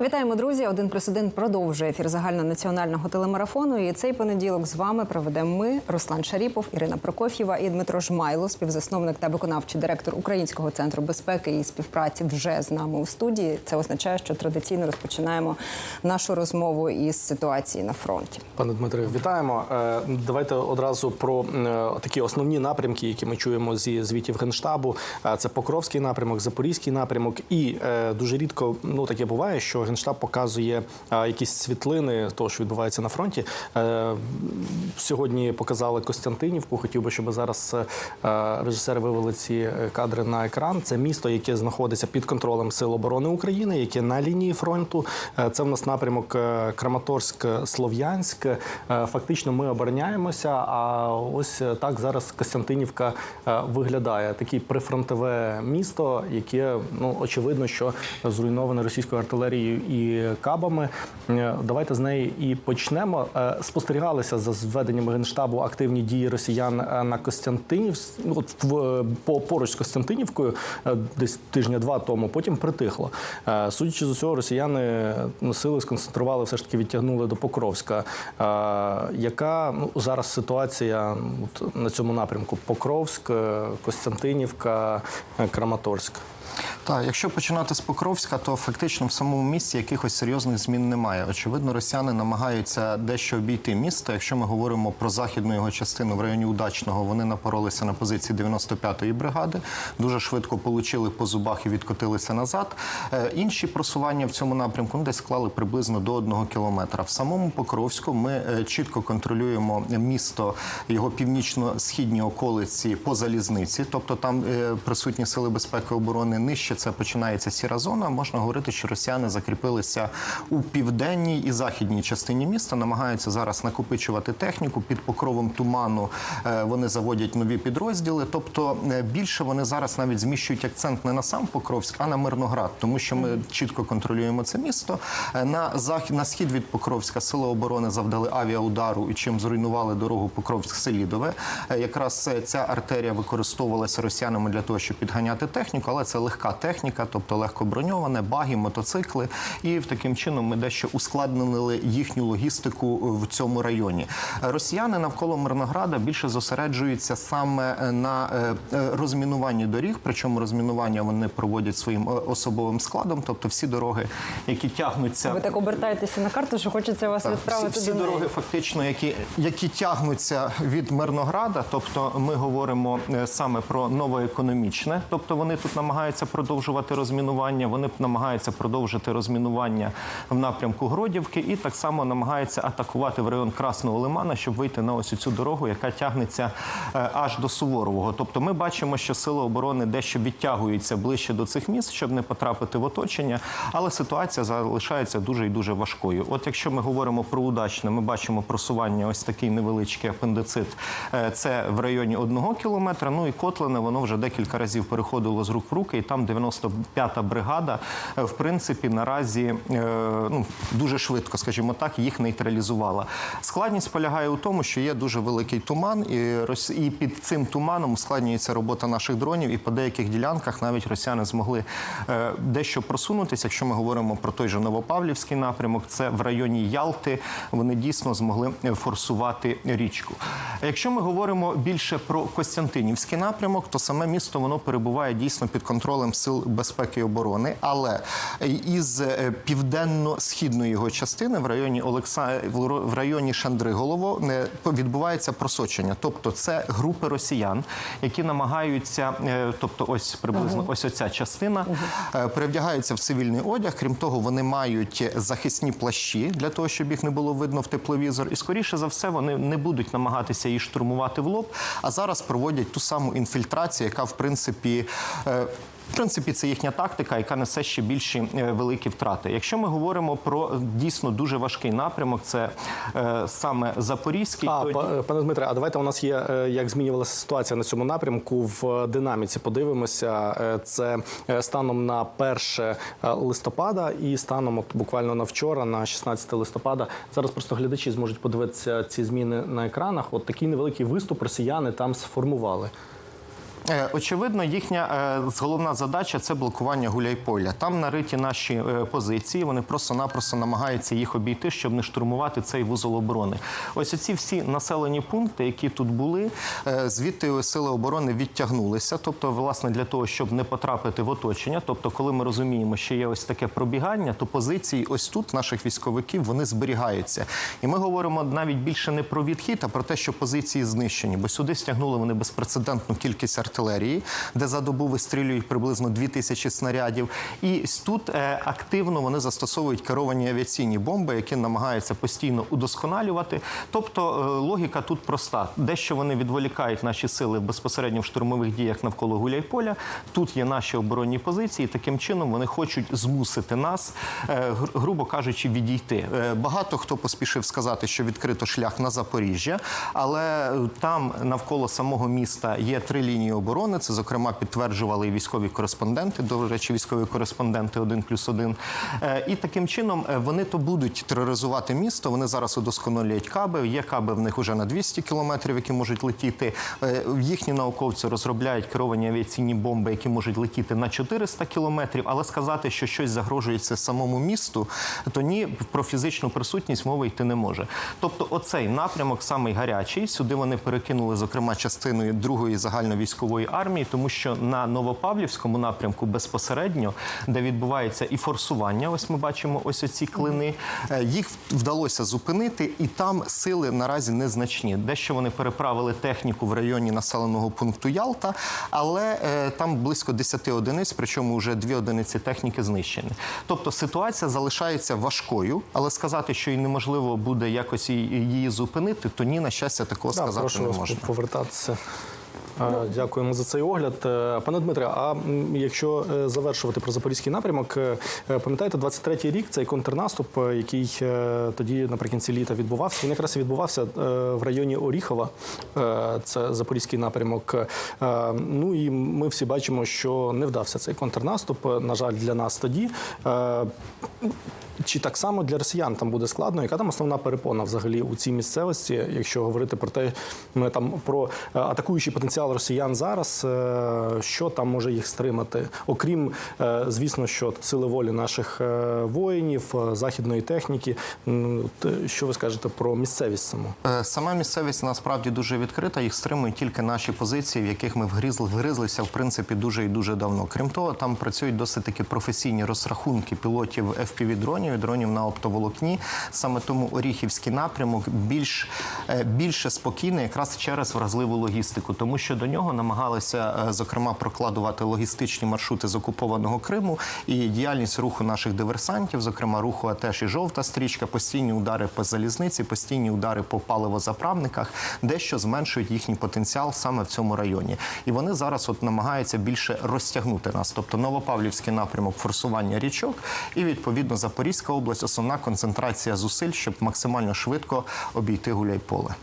Вітаємо, друзі. Один плюс один продовжує ефір загальнонаціонального телемарафону. І цей понеділок з вами проведемо ми, Руслан Шаріпов, Ірина Прокоф'єва і Дмитро Жмайло, співзасновник та виконавчий директор Українського центру безпеки і співпраці, вже з нами у студії. Це означає, що традиційно розпочинаємо нашу розмову із ситуації на фронті. Пане Дмитре, вітаємо. Е, Давайте одразу про е, такі основні напрямки, які ми чуємо зі звітів генштабу. Е, Це Покровський напрямок, Запорізький напрямок. І дуже рідко ну таке буває, що генштаб показує е, якісь світлини того, що відбувається на фронті. Е, Сьогодні показали Костянтинівку. Хотів би, щоб зараз е, режисери вивели ці кадри на екран. Це місто, яке знаходиться під контролем Сил оборони України, яке на лінії фронту. Це в нас напрямок Краматорськ-Слов'янськ. Фактично, ми обороняємося. А ось так зараз Костянтинівка виглядає. Таке прифронтове місто, яке ну очевидно, що зруйноване російською артилерією і кабами. Е, Давайте з неї і почнемо. Е, Спостерігалися за зведеннями генштабу активні дії росіян е, на Костянтинів, ну, от в по поруч з Костянтинівкою, десь тижня два тому. Потім притихло. Судячи з усього, росіяни ну, сили сконцентрували, все ж таки відтягнули до Покровська. Яка ну зараз ситуація ну, от, на цьому напрямку? Покровськ, Костянтинівка, Краматорськ. Так, якщо починати з Покровська, то фактично в самому місті якихось серйозних змін немає. Очевидно, росіяни намагаються дещо обійти місто. Якщо ми говоримо про західну його частину в районі Удачного, вони напоролися на позиції 95-ї бригади, дуже швидко получили по зубах і відкотилися назад. Е, Інші просування в цьому напрямку ну, десь склали приблизно до одного кілометра. В самому Покровську ми е, чітко контролюємо місто, його північно-східні околиці по залізниці, тобто там е, присутні сили безпеки оборони нижче це починається сіра зона. Можна говорити, що росіяни закріпилися у південній і західній частині міста, намагаються зараз накопичувати техніку під покровом туману. е, Вони заводять нові підрозділи. Тобто е, більше вони зараз навіть зміщують акцент не на сам Покровськ, а на Мирноград, тому що ми чітко контролюємо це місто. Е, На захід на схід від Покровська сили оборони завдали авіаудару і чим зруйнували дорогу Покровськ-Селідове. Якраз ця артерія використовувалася росіянами для того, щоб підганяти техніку, але це легка техніка, тобто легко броньоване, баги, мотоцикли. І в таким чином ми дещо ускладнили їхню логістику в цьому районі. Росіяни навколо Мирнограда більше зосереджуються саме е, на е, е, розмінуванні доріг. Причому розмінування вони проводять своїм особовим складом, тобто всі дороги, які тягнуться Ви так обертаєтеся на карту, що хочеться вас так, відправити всі, всі до неї. дороги, фактично, які, які тягнуться від Мирнограда. Тобто, ми говоримо саме про новоекономічне. Тобто, вони тут намагаються продовжувати розмінування. Вони намагаються продовжити розмінування в напрямку Гродівки, і так само намагаються атакувати в район Красного Лимана, щоб вийти на ось цю дорогу, яка тягнеться е, аж до Суворового. Тобто, ми бачимо, що сили оборони дещо відтягуються ближче до цих міст, щоб не потрапити в оточення, але ситуація залишається дуже і дуже важкою. От якщо ми говоримо про удачне, ми бачимо просування, ось такий невеличкий апендицит. Е, Це в районі одного кілометра. Ну і Котлине, воно вже декілька разів переходило з рук в руки, і там 95-та бригада, е, в принципі, наразі е, ну, дуже швидко, скажімо так, їх нейтралізувала. Складність полягає у тому, що є дуже великий туман, і, під цим туманом ускладнюється робота наших дронів, і по деяких ділянках навіть росіяни змогли е, дещо просунутися. Якщо ми говоримо про той же Новопавлівський напрямок, це в районі Ялти. Вони дійсно змогли форсувати річку. Якщо ми говоримо більше про Костянтинівський напрямок, то саме місто воно перебуває дійсно під контролем сил безпеки і оборони, але із е, південно-східної його частини в районі Олекса... в районі Шандриголово е, відбувається просочення. Тобто це групи росіян, які намагаються, е, тобто ось приблизно ось оця частина, е, перевдягаються в цивільний одяг. Крім того, вони мають захисні плащі для того, щоб їх не було видно в тепловізор. І скоріше за все вони не будуть намагатися її штурмувати в лоб, а зараз проводять ту саму інфільтрацію, яка в принципі. В принципі, це їхня тактика, яка несе ще більші е, великі втрати. Якщо ми говоримо про е, дійсно дуже важкий напрямок, це е, саме Запорізький. А, то- пане Дмитре, а давайте у нас є е, як змінювалася ситуація на цьому напрямку в динаміці. Подивимося, це станом на 1 е, листопада і станом от буквально на вчора, на 16 листопада. Зараз просто глядачі зможуть подивитися ці зміни на екранах. От такий невеликий виступ росіяни там сформували. Е, Очевидно, їхня е, головна задача це блокування Гуляйполя. Там нариті наші е, позиції. Вони просто-напросто намагаються їх обійти, щоб не штурмувати цей вузол оборони. Ось оці всі населені пункти, які тут були, звідти сили оборони відтягнулися. Тобто, власне, для того, щоб не потрапити в оточення. Тобто, коли ми розуміємо, що є ось таке пробігання, то позиції ось тут наших військовиків вони зберігаються. І ми говоримо навіть більше не про відхід, а про те, що позиції знищені, бо сюди стягнули вони безпрецедентну кількість артилерії, де за добу вистрілюють приблизно 2000 снарядів. І тут е, активно вони застосовують керовані авіаційні бомби, які намагаються постійно удосконалювати. Тобто е, логіка тут проста: дещо вони відволікають наші сили безпосередньо в штурмових діях навколо Гуляйполя. Тут є наші оборонні позиції. Таким чином вони хочуть змусити нас, е, грубо кажучи, відійти. Багато хто поспішив сказати, що відкрито шлях на Запоріжжя, але там навколо самого міста є три лінії оборони. Це зокрема підтверджували і військові кореспонденти. До речі, військові кореспонденти один плюс один. Е, І таким чином е, вони то будуть тероризувати місто. Вони зараз удосконалюють каби. Є каби в них уже на 200 кілометрів, які можуть летіти. Е, Їхні науковці розробляють керовані авіаційні бомби, які можуть летіти на 400 кілометрів. Але сказати, що щось загрожує це самому місту, то ні, про фізичну присутність мови йти не може. Тобто, оцей напрямок самий гарячий. Сюди вони перекинули, зокрема, частиною другої загальновійськової армії, тому що на Новопавлівському напрямку безпосередньо, де відбувається і форсування, ось ми бачимо ось оці клини. е, Їх вдалося зупинити, і там сили наразі незначні. Дещо вони переправили техніку в районі населеного пункту Ялта, але е, там близько 10 одиниць, причому вже дві одиниці техніки знищені. Тобто ситуація залишається важкою, але сказати, що і неможливо буде якось її- зупинити, то ні, на щастя, такого Да, сказати прошу не можна. повертатися. Дякуємо за цей огляд. Е, Пане Дмитре, а якщо е, завершувати про запорізький напрямок, е, пам'ятаєте, 23-й рік цей контрнаступ, який тоді наприкінці літа відбувався, він якраз відбувався в районі Оріхова. Це запорізький напрямок. Ну і ми всі бачимо, що не вдався цей контрнаступ. На жаль, для нас тоді. Чи так само для росіян там буде складно? Яка там основна перепона взагалі у цій місцевості, якщо говорити про те, ми там про атакуючий потенціал росіян зараз, е, що там може їх стримати? Окрім, е, звісно, що сили волі наших е, воїнів, західної техніки. Що ви скажете про місцевість саму? Сама місцевість насправді дуже відкрита. Їх стримують тільки наші позиції, в яких ми вгризли, вгризлися в принципі дуже і дуже давно. Крім того, там працюють досить таки професійні розрахунки пілотів fpv дронів і дронів на оптоволокні. Саме тому Оріхівський напрямок більш більше спокійний, якраз через вразливу логістику, тому що до нього намагалися е, зокрема прокладувати логістичні маршрути з окупованого Криму і діяльність руху наших диверсантів, зокрема руху АТЕШ і жовта стрічка, постійні удари по залізниці, постійні удари по паливозаправниках, дещо зменшують їхній потенціал саме в цьому районі. І вони зараз от намагаються більше розтягнути нас. Тобто Новопавлівський напрямок форсування річок, і відповідно Запорізька область, основна концентрація зусиль, щоб максимально швидко обійти Гуляйполе.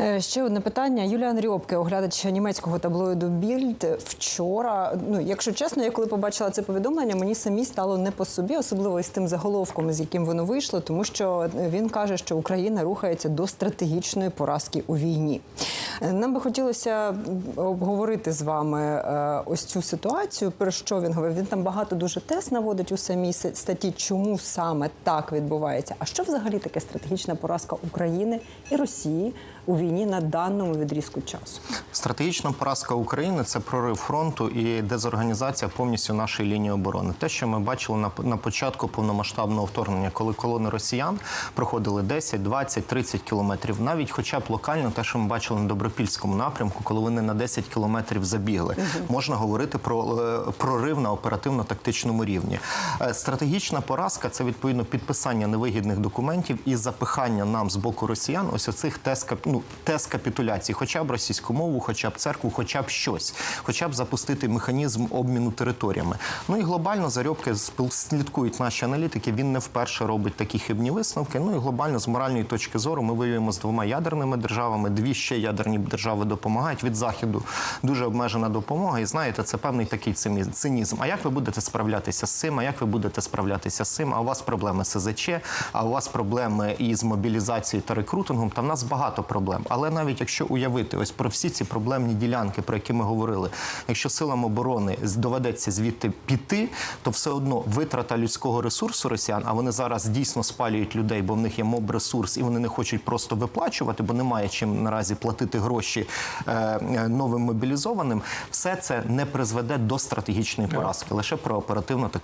Е, Ще одне питання. Юліан Рьопке, оглядач німецького таблоїду Більд, вчора. Ну, якщо чесно, я коли побачила це повідомлення, мені самі стало не по собі, особливо із тим заголовком, з яким воно вийшло, тому що він каже, що Україна рухається до стратегічної поразки у війні. Е, Нам би хотілося обговорити з вами е, ось цю ситуацію. Про що він говорив? Він там багато дуже тез наводить у самій статті, чому саме так відбувається. А що взагалі таке стратегічна поразка України і Росії у війні на даному відрізку часу? Стратегічна поразка України це прорив фронту і дезорганізація повністю нашої лінії оборони. Те, що ми бачили на, на початку повномасштабного вторгнення, коли колони росіян проходили 10, 20, 30 кілометрів, навіть хоча б локально, те, що ми бачили на Добропільському напрямку, коли вони на 10 кілометрів забігли, можна говорити про е, прорив на оперативно-тактичному рівні. Е, Стратегічна поразка це відповідно підписання невигідних документів і запихання нам з боку росіян ось оцих тез, кап- ну, тез капітуляції, хоча б російську мову, хоча б церкву, хоча б щось, хоча б запустити механізм обміну територіями. Ну і глобально зарьобки слідкують наші аналітики. Він не вперше робить такі хибні висновки. Ну і глобально з моральної точки зору ми воюємо з двома ядерними державами. Дві ще ядерні держави допомагають від заходу. Дуже обмежена допомога. І знаєте, це певний такий цинізм. А як ви будете справлятися з цим? А як ви будете справлятися з цим? А у вас проблеми з СЗЧ, а у вас проблеми із мобілізацією та рекрутингом. Та в нас багато проблем. Але навіть якщо уявити ось про всі ці проблемні ділянки, про які ми говорили, якщо силам оборони доведеться звідти піти, то все одно витрата людського ресурсу росіян, а вони зараз дійсно спалюють людей, бо в них є моб ресурс, і вони не хочуть просто виплачувати, бо немає чим наразі платити гроші е, е, новим мобілізованим. Все це не призведе до стратегічної поразки, лише про оперативно так.